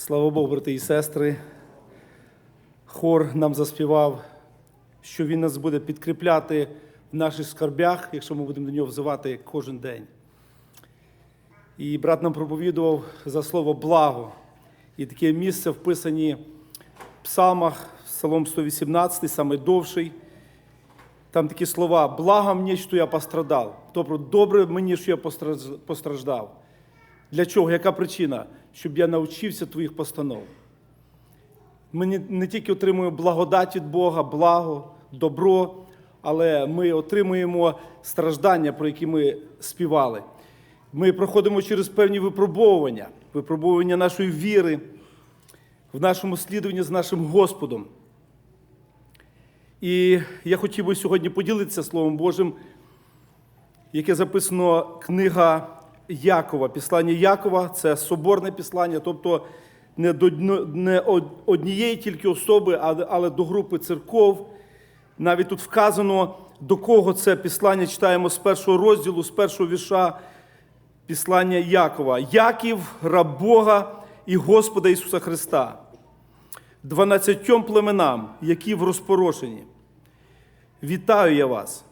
Слава Богу, брати і сестри. Хор нам заспівав, що він нас буде підкріпляти в наших скарбях, якщо ми будемо до нього взивати кожен день. І брат нам проповідував за слово благо. І таке місце вписані в псалмах, Псалом 118, найдовший. Там такі слова: благо мені, що я пострадав. Тобто, добре мені, що я постраждав. Для чого? Яка причина? Щоб я навчився твоїх постанов. Ми не, тільки отримуємо благодать від Бога, благо, добро, але ми отримуємо страждання, про які ми співали. Ми проходимо через певні випробовування, випробовування нашої віри в нашому слідуванні з нашим Господом. І я хотів би сьогодні поділитися Словом Божим, яке записано книга Якова. Післання Якова це соборне післання, тобто не до не однієї тільки особи, але до групи церков. Навіть тут вказано, до кого це післання читаємо з першого розділу, з першого вірша післання Якова. Яків, раб Бога і Господа Ісуса Христа, дванадцятьом племенам, які в розпорошенні. Вітаю я вас.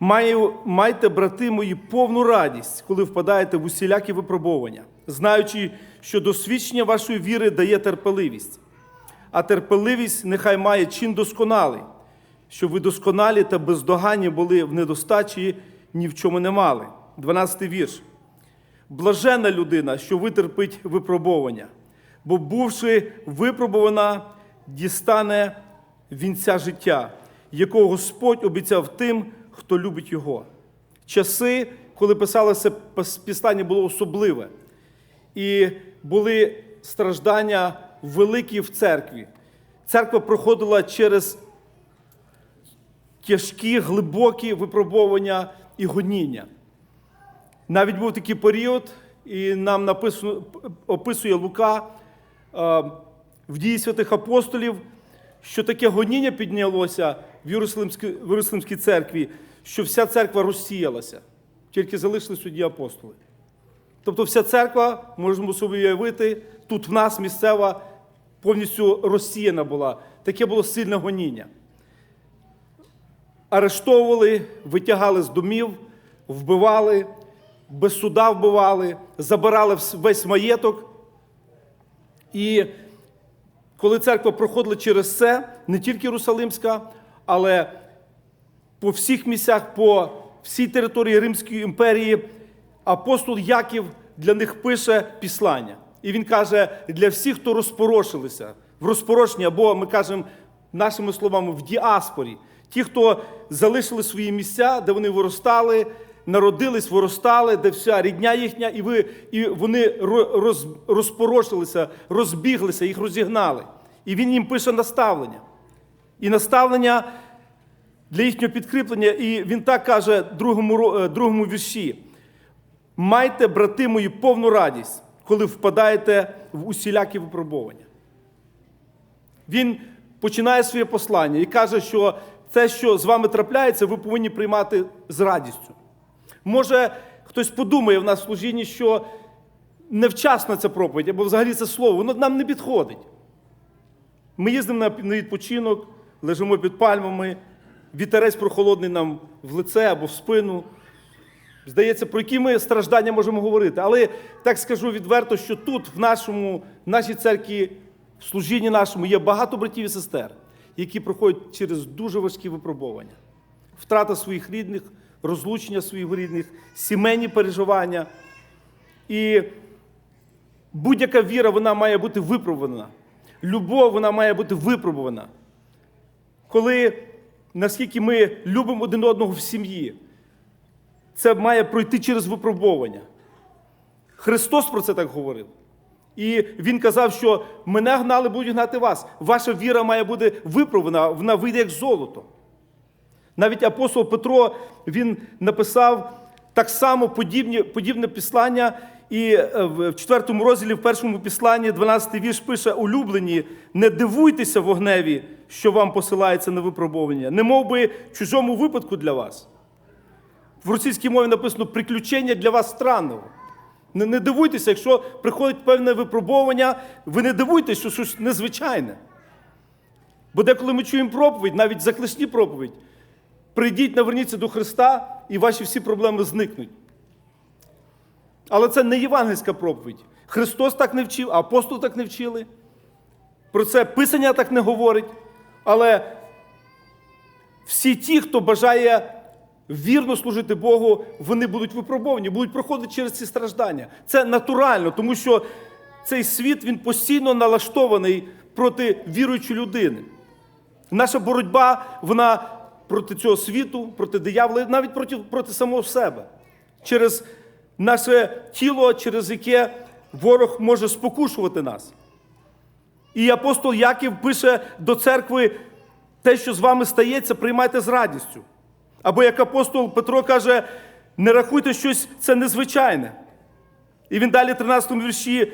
Майте, брати мої, повну радість, коли впадаєте в усілякі випробування, знаючи, що досвідчення вашої віри дає терпеливість. А терпеливість нехай має чин досконалий, щоб ви досконалі та бездоганні були в недостачі, ні в чому не мали. 12 вірш. Блажена людина, що витерпить випробування, бо, бувши випробувана, дістане вінця життя, якого Господь обіцяв тим, хто любить його. Часи, коли писалося пис- післання, було особливе, і були страждання великі в церкві. Церква проходила через тяжкі, глибокі випробування і гоніння. Навіть був такий період, і нам написано, описує Лука е, в дії святих апостолів, що таке гоніння піднялося в Єрусалимській церкві, що вся церква розсіялася, тільки залишились тоді апостоли. Тобто вся церква, можемо собі уявити, тут в нас місцева повністю розсіяна була. Таке було сильне гоніння арештовували, витягали з домів, вбивали, без суда вбивали, забирали весь маєток. І коли церква проходила через це, не тільки Єрусалимська, але по всіх місцях, по всій території Римської імперії, апостол Яків для них пише післання. І він каже, для всіх, хто розпорошилися, в розпорошенні, або ми кажемо нашими словами, в діаспорі, ті, хто залишили свої місця, де вони виростали, народились, виростали, де вся рідня їхня, і, ви, і вони роз, розпорошилися, розбіглися, їх розігнали. І він їм пише наставлення. І наставлення для їхнього підкріплення, і він так каже другому, е, другому вірші: майте, брати мої, повну радість, коли впадаєте в усілякі випробування. Він починає своє послання і каже, що те, що з вами трапляється, ви повинні приймати з радістю. Може, хтось подумає в нас в служінні, що невчасна ця проповідь, або взагалі це слово, воно нам не підходить. Ми їздимо на на відпочинок, лежимо під пальмами, вітерець прохолодний нам в лице або в спину. Здається, про які ми страждання можемо говорити. Але так скажу відверто, що тут, в нашому, в нашій церкві, в служінні нашому, є багато братів і сестер, які проходять через дуже важкі випробування. Втрата своїх рідних, розлучення своїх рідних, сімейні переживання. І будь-яка віра вона має бути випробувана. Любов вона має бути випробувана. Коли наскільки ми любимо один одного в сім'ї, це має пройти через випробовування. Христос про це так говорив. І Він казав, що мене гнали, будуть гнати вас. Ваша віра має бути випробувана, вона вийде як золото. Навіть апостол Петро він написав так само подібні, подібне післання, і е, в четвертому розділі, в першому післанні, 12 вірш пише: улюблені, не дивуйтеся вогневі, що вам посилається на випробування, не мов би чужому випадку для вас. В російській мові написано приключення для вас странного. Не, не дивуйтеся, якщо приходить певне випробовування, ви не дивуйтеся, що щось незвичайне. Бо деколи ми чуємо проповідь, навіть закличні проповідь. Прийдіть, наверніться до Христа, і ваші всі проблеми зникнуть. Але це не євангельська проповідь. Христос так не вчив, апостол так не вчили. Про це Писання так не говорить. Але всі ті, хто бажає вірно служити Богу, вони будуть випробовані, будуть проходити через ці страждання. Це натурально, тому що цей світ він постійно налаштований проти віруючої людини. Наша боротьба, вона проти цього світу, проти диявола, навіть проти, проти самого себе. Через наше тіло, через яке ворог може спокушувати нас. І апостол Яків пише до церкви: те, що з вами стається, приймайте з радістю. Або як апостол Петро каже, не рахуйте щось це незвичайне. І він далі, в 13 вірші,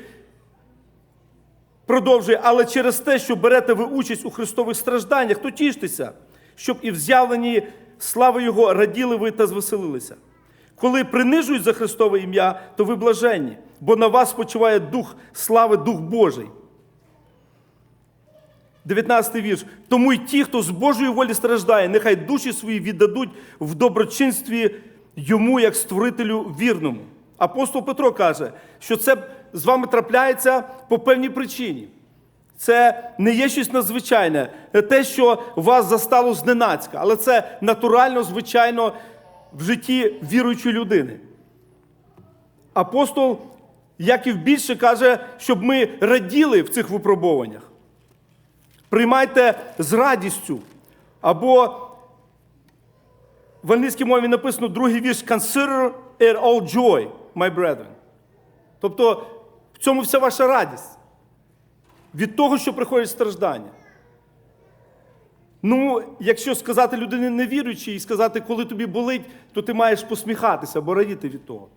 продовжує, але через те, що берете ви участь у Христових стражданнях, то тіштеся, щоб і в з'явленні слави Його раділи ви та звеселилися. Коли принижують за Христове ім'я, то ви блаженні, бо на вас спочиває Дух слави, Дух Божий. 19 вірш. Тому й ті, хто з Божої волі страждає, нехай душі свої віддадуть в доброчинстві йому, як створителю вірному. Апостол Петро каже, що це з вами трапляється по певній причині. Це не є щось надзвичайне, не те, що вас застало зненацька, але це натурально, звичайно, в житті віруючої людини. Апостол Яків більше каже, щоб ми раділи в цих випробуваннях. Приймайте з радістю. Або в англійській мові написано другий вірш Consider it all joy, my brethren. Тобто в цьому вся ваша радість. Від того, що приходять страждання. Ну, якщо сказати людині невіруючій і сказати, коли тобі болить, то ти маєш посміхатися або радіти від того,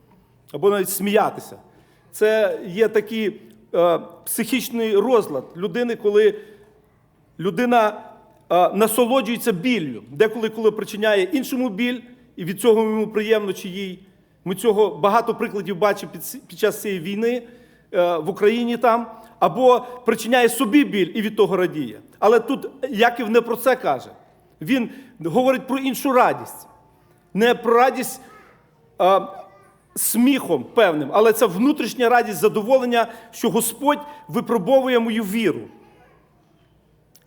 або навіть сміятися. Це є такий е, психічний розлад людини, коли людина е, насолоджується біллю, деколи коли причиняє іншому біль, і від цього йому приємно чи їй. Ми цього багато прикладів бачимо під, під час цієї війни е, в Україні там, або причиняє собі біль і від того радіє. Але тут Яків не про це каже. Він говорить про іншу радість, не про радість е, сміхом певним, але це внутрішня радість задоволення, що Господь випробовує мою віру.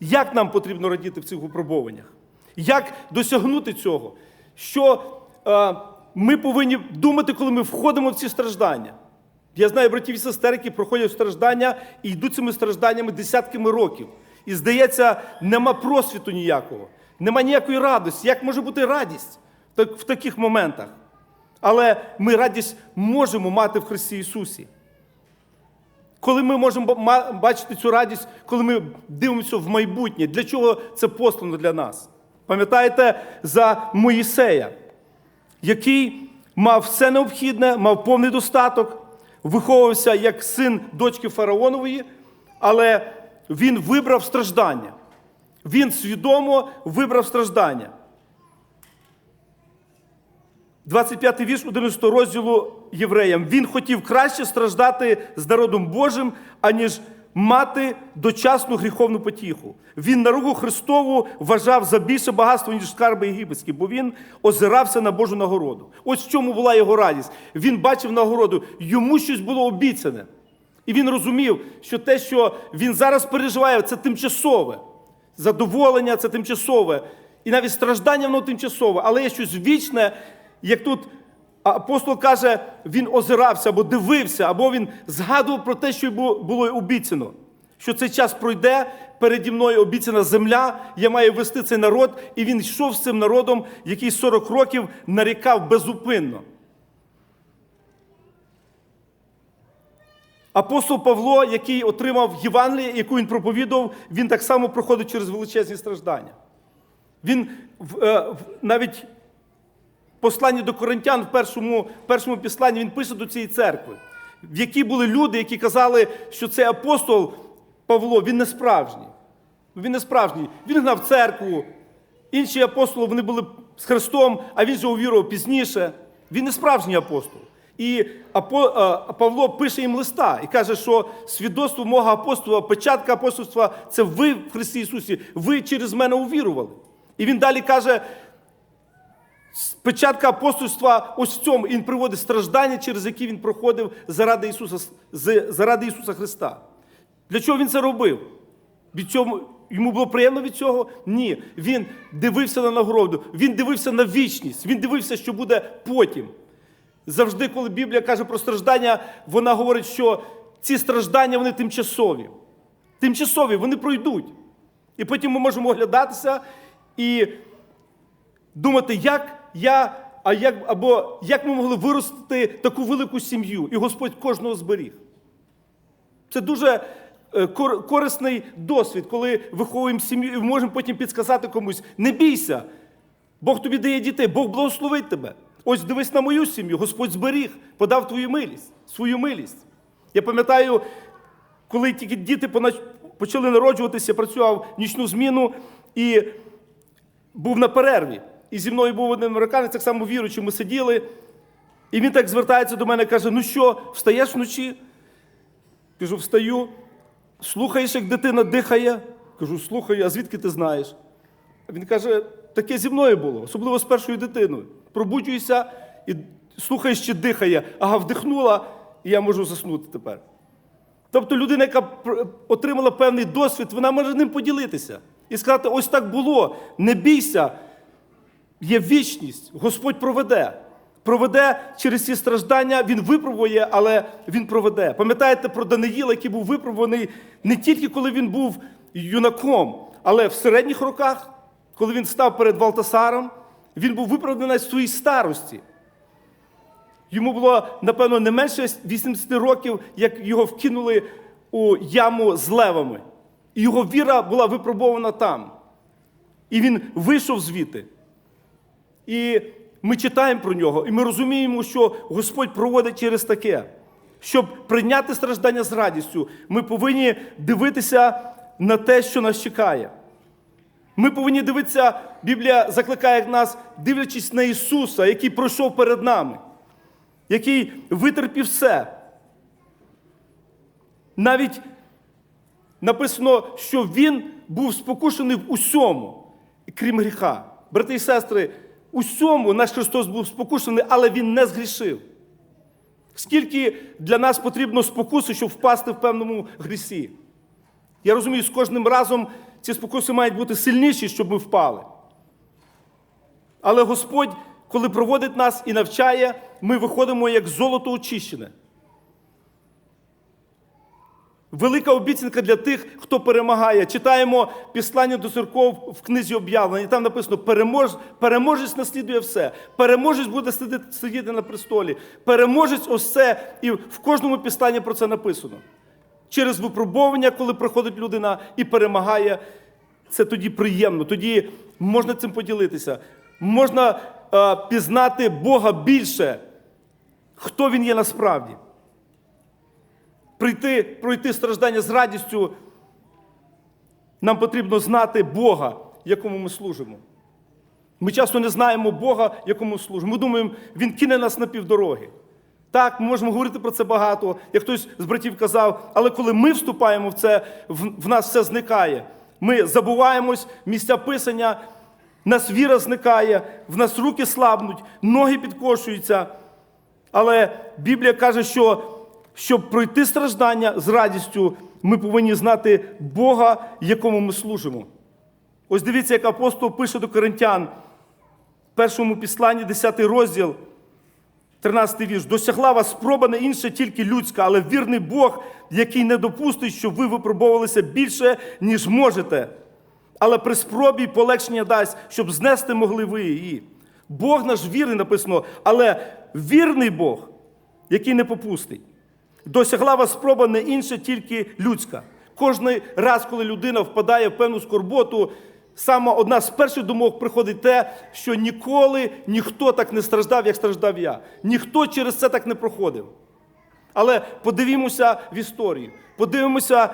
Як нам потрібно радіти в цих випробуваннях? Як досягнути цього? Що е, ми повинні думати, коли ми входимо в ці страждання? Я знаю братів і сестер, які проходять страждання і йдуть цими стражданнями десятками років. І здається, нема просвіту ніякого, нема ніякої радості. Як може бути радість в таких моментах? Але ми радість можемо мати в Христі Ісусі. Коли ми можемо бачити цю радість, коли ми дивимося в майбутнє, для чого це послано для нас? Пам'ятаєте за Моїсея, який мав все необхідне, мав повний достаток, виховувався як син дочки фараонової, але він вибрав страждання. Він свідомо вибрав страждання. 25 вірш 11 розділу євреям. Він хотів краще страждати з народом Божим, аніж мати дочасну гріховну потіху. Він на руку Христову вважав за більше багатство, ніж скарби єгипетські, бо він озирався на Божу нагороду. Ось в чому була його радість. Він бачив нагороду, йому щось було обіцяне. І він розумів, що те, що він зараз переживає, це тимчасове. Задоволення це тимчасове. І навіть страждання воно тимчасове, але є щось вічне, як тут апостол каже, він озирався або дивився, або він згадував про те, що йому було обіцяно. Що цей час пройде, переді мною обіцяна земля, я маю вести цей народ, і він йшов з цим народом, який 40 років нарікав безупинно. Апостол Павло, який отримав Євангеліє, яку він проповідував, він так само проходить через величезні страждання. Він е, навіть посланні до Коринтян, в першому, першому післанні, він пише до цієї церкви, в якій були люди, які казали, що цей апостол Павло, він не справжній. Він не справжній. Він гнав церкву. Інші апостоли вони були з Христом, а він же увірував пізніше. Він не справжній апостол. І Павло пише їм листа і каже, що свідоцтво мого апостола, печатка апостольства це ви в Христі Ісусі, ви через мене увірували. І він далі каже, Печатка апостольства ось в цьому. І він приводить страждання, через які він проходив заради Ісуса, заради Ісуса Христа. Для чого він це робив? Від цього, йому було приємно від цього? Ні. Він дивився на нагороду, він дивився на вічність, він дивився, що буде потім. Завжди, коли Біблія каже про страждання, вона говорить, що ці страждання вони тимчасові. Тимчасові, вони пройдуть. І потім ми можемо оглядатися і думати, як я, а як, або як ми могли виростити таку велику сім'ю, і Господь кожного зберіг. Це дуже е, корисний досвід, коли виховуємо сім'ю і можемо потім підсказати комусь: не бійся, Бог тобі дає дітей, Бог благословить тебе. Ось дивись на мою сім'ю, Господь зберіг, подав твою милість, свою милість. Я пам'ятаю, коли тільки діти почали народжуватися, працював нічну зміну і був на перерві. І зі мною був один американець, так само віруючий, ми сиділи. І він так звертається до мене каже: Ну що, встаєш вночі? Кажу, встаю. Слухаєш, як дитина дихає? Кажу, слухаю, а звідки ти знаєш? Він каже, таке зі мною було, особливо з першою дитиною. Пробуджуєшся і слухаєш, чи дихає. Ага, вдихнула, і я можу заснути тепер. Тобто людина, яка отримала певний досвід, вона може ним поділитися і сказати: ось так було, не бійся, є вічність, Господь проведе. Проведе через ці страждання, він випробує, але він проведе. Пам'ятаєте про Даниїла, який був випробуваний не тільки коли він був юнаком, але в середніх роках, коли він став перед Валтасаром, він був виправданий в своїй старості. Йому було, напевно, не менше 80 років, як його вкинули у яму з левами. І його віра була випробована там. І він вийшов звідти. І ми читаємо про нього, і ми розуміємо, що Господь проводить через таке. Щоб прийняти страждання з радістю, ми повинні дивитися на те, що нас чекає. Ми повинні дивитися, Біблія закликає нас, дивлячись на Ісуса, який пройшов перед нами, який витерпів все. Навіть написано, що Він був спокушений в усьому, крім гріха. Брати і сестри, усьому наш Христос був спокушений, але Він не згрішив. Скільки для нас потрібно спокуси, щоб впасти в певному грісі? Я розумію, з кожним разом ці спокуси мають бути сильніші, щоб ми впали. Але Господь, коли проводить нас і навчає, ми виходимо як золото очищене. Велика обіцянка для тих, хто перемагає. Читаємо післання до церков в книзі об'явлення. Там написано: перемож, переможець наслідує все. Переможець буде сидіти, на престолі. Переможець ось це. І в кожному післанні про це написано. Через випробовування, коли проходить людина і перемагає, це тоді приємно. Тоді можна цим поділитися. Можна е, пізнати Бога більше, хто він є насправді прийти, пройти страждання з радістю, нам потрібно знати Бога, якому ми служимо. Ми часто не знаємо Бога, якому служимо. Ми думаємо, Він кине нас на півдороги. Так, ми можемо говорити про це багато, як хтось з братів казав, але коли ми вступаємо в це, в, нас все зникає. Ми забуваємось, місця писання, нас віра зникає, в нас руки слабнуть, ноги підкошуються. Але Біблія каже, що щоб пройти страждання з радістю, ми повинні знати Бога, якому ми служимо. Ось дивіться, як апостол пише до коринтян в першому післанні, 10 розділ, 13 вірш. Досягла вас спроба не інша, тільки людська, але вірний Бог, який не допустить, щоб ви випробовувалися більше, ніж можете. Але при спробі полегшення дасть, щоб знести могли ви її. Бог наш вірний написано, але вірний Бог, який не попустить. Досягла вас спроба не інша, тільки людська. Кожний раз, коли людина впадає в певну скорботу, саме одна з перших думок приходить те, що ніколи ніхто так не страждав, як страждав я. Ніхто через це так не проходив. Але подивімося в історію, подивимося,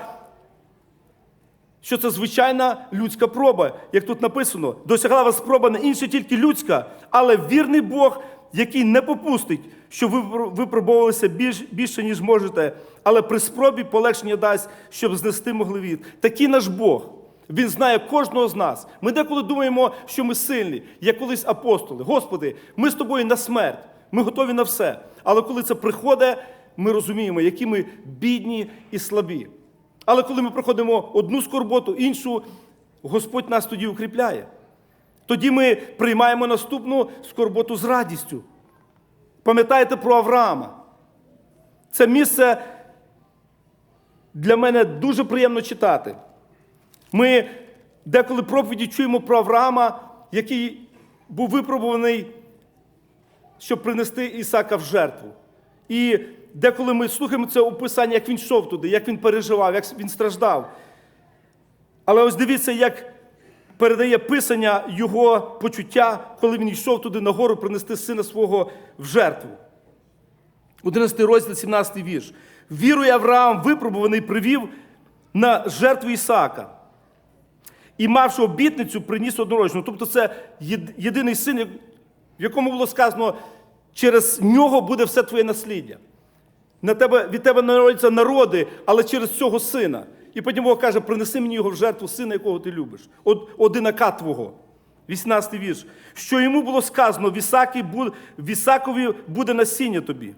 що це звичайна людська проба, як тут написано, досягла вас спроба не інша, тільки людська, але вірний Бог, який не попустить, що ви випробовувалися більш, більше, ніж можете, але при спробі полегшення дасть, щоб знести могли від. Такий наш Бог. Він знає кожного з нас. Ми деколи думаємо, що ми сильні, як колись апостоли. Господи, ми з тобою на смерть, ми готові на все. Але коли це приходить, ми розуміємо, які ми бідні і слабі. Але коли ми проходимо одну скорботу, іншу, Господь нас тоді укріпляє. Тоді ми приймаємо наступну скорботу з радістю. Пам'ятаєте про Авраама? Це місце для мене дуже приємно читати. Ми деколи проповіді чуємо про Авраама, який був випробуваний, щоб принести Ісака в жертву. І деколи ми слухаємо це описання, як він йшов туди, як він переживав, як він страждав. Але ось дивіться, як передає писання його почуття, коли він йшов туди нагору принести сина свого в жертву. 11 розділ, 17 вірш. Вірою Авраам випробуваний привів на жертву Ісаака. І мавши обітницю, приніс однорочну. Тобто це єдиний син, в якому було сказано, через нього буде все твоє насліддя. На тебе, від тебе народяться народи, але через цього сина. І потім Бог каже, принеси мені його в жертву сина, якого ти любиш. Од, одинака твого. 18 вірш. Що йому було сказано, в, Ісакі, бу- в Ісакові буде насіння тобі.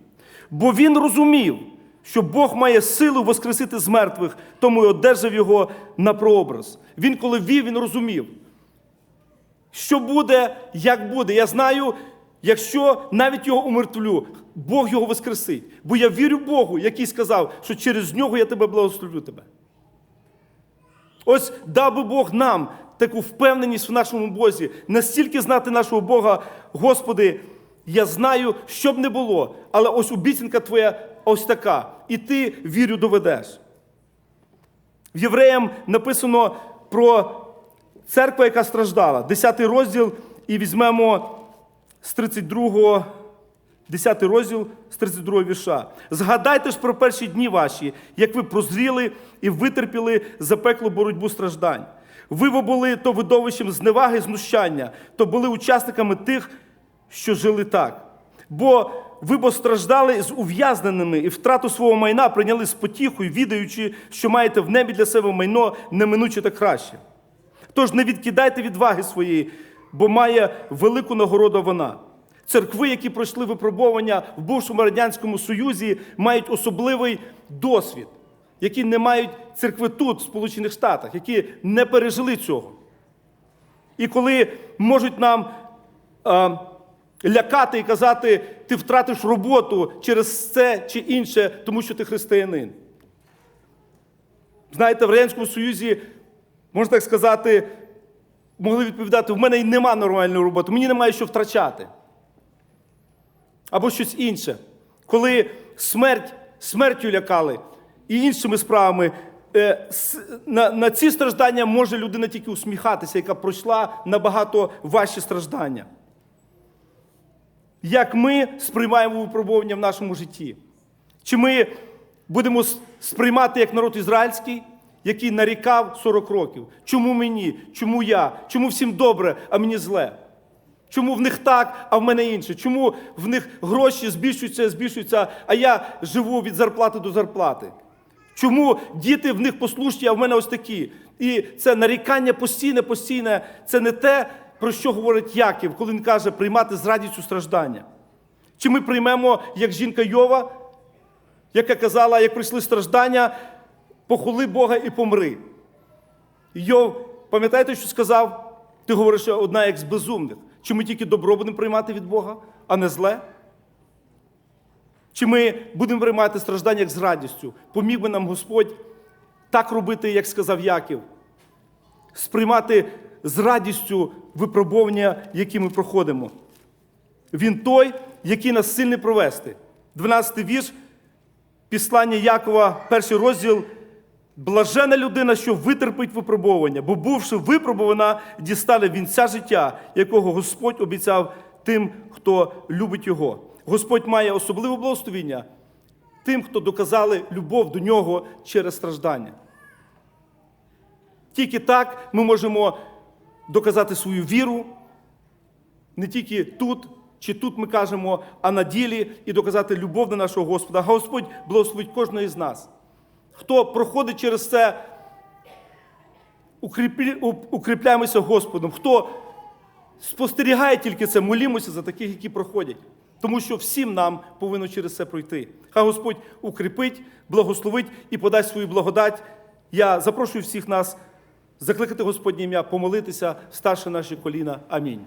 Бо він розумів, що Бог має силу воскресити з мертвих, тому й одержав його на прообраз. Він, коли вів, він розумів, що буде, як буде. Я знаю, якщо навіть його умертвлю, Бог його воскресить. Бо я вірю Богу, який сказав, що через нього я тебе благословлю тебе. Ось дав би Бог нам таку впевненість в нашому Бозі, настільки знати нашого Бога, Господи, я знаю, що б не було, але ось обіцянка Твоя ось така, і ти вірю доведеш. В Євреям написано про церкву, яка страждала. 10 розділ, і візьмемо з 32, 10 розділ з 32 вірша. Згадайте ж про перші дні ваші, як ви прозріли і витерпіли запеклу боротьбу страждань. Ви були то видовищем зневаги, знущання, то були учасниками тих, що жили так. Бо ви бо страждали з ув'язненими і втрату свого майна прийняли з потіхою, відаючи, що маєте в небі для себе майно неминуче та краще. Тож не відкидайте відваги своєї, бо має велику нагороду вона. Церкви, які пройшли випробування в бувшому Радянському Союзі, мають особливий досвід, які не мають церкви тут, в Сполучених Штатах, які не пережили цього. І коли можуть нам е, лякати і казати, ти втратиш роботу через це чи інше, тому що ти християнин. Знаєте, в Радянському Союзі, можна так сказати, могли відповідати: в мене й нема нормальної роботи, мені немає що втрачати. Або щось інше. Коли смерть, смертю лякали і іншими справами, е, на, на ці страждання може людина тільки усміхатися, яка пройшла набагато важчі страждання. Як ми сприймаємо випробування в нашому житті? Чи ми будемо сприймати як народ ізраїльський, який нарікав 40 років? Чому мені? Чому я? Чому всім добре, а мені зле? Чому в них так, а в мене інше? Чому в них гроші збільшуються, збільшуються, а я живу від зарплати до зарплати? Чому діти в них послушні, а в мене ось такі? І це нарікання постійне, постійне. Це не те, про що говорить Яків, коли він каже приймати з радістю страждання. Чи ми приймемо, як жінка Йова, яка казала, як прийшли страждання, похули Бога і помри. Йов, пам'ятаєте, що сказав? Ти говориш, одна як з безумних. Чи ми тільки добро будемо приймати від Бога, а не зле? Чи ми будемо приймати страждання як з радістю? Поміг би нам Господь так робити, як сказав Яків, сприймати з радістю випробування, які ми проходимо. Він той, який нас сильний провести. 12 вірш, післання Якова, перший розділ. Блажена людина, що витерпить випробування, бо бувши випробувана, дістане вінця життя, якого Господь обіцяв тим, хто любить його. Господь має особливе благословіння тим, хто доказали любов до нього через страждання. Тільки так ми можемо доказати свою віру не тільки тут, чи тут ми кажемо, а на ділі і доказати любов до нашого Господа. Господь благословить кожного із нас. Хто проходить через це, укріпляємося Господом. Хто спостерігає тільки це, молімося за таких, які проходять. Тому що всім нам повинно через це пройти. Хай Господь укріпить, благословить і подасть свою благодать. Я запрошую всіх нас закликати Господнє ім'я, помолитися, старше наші коліна. Амінь.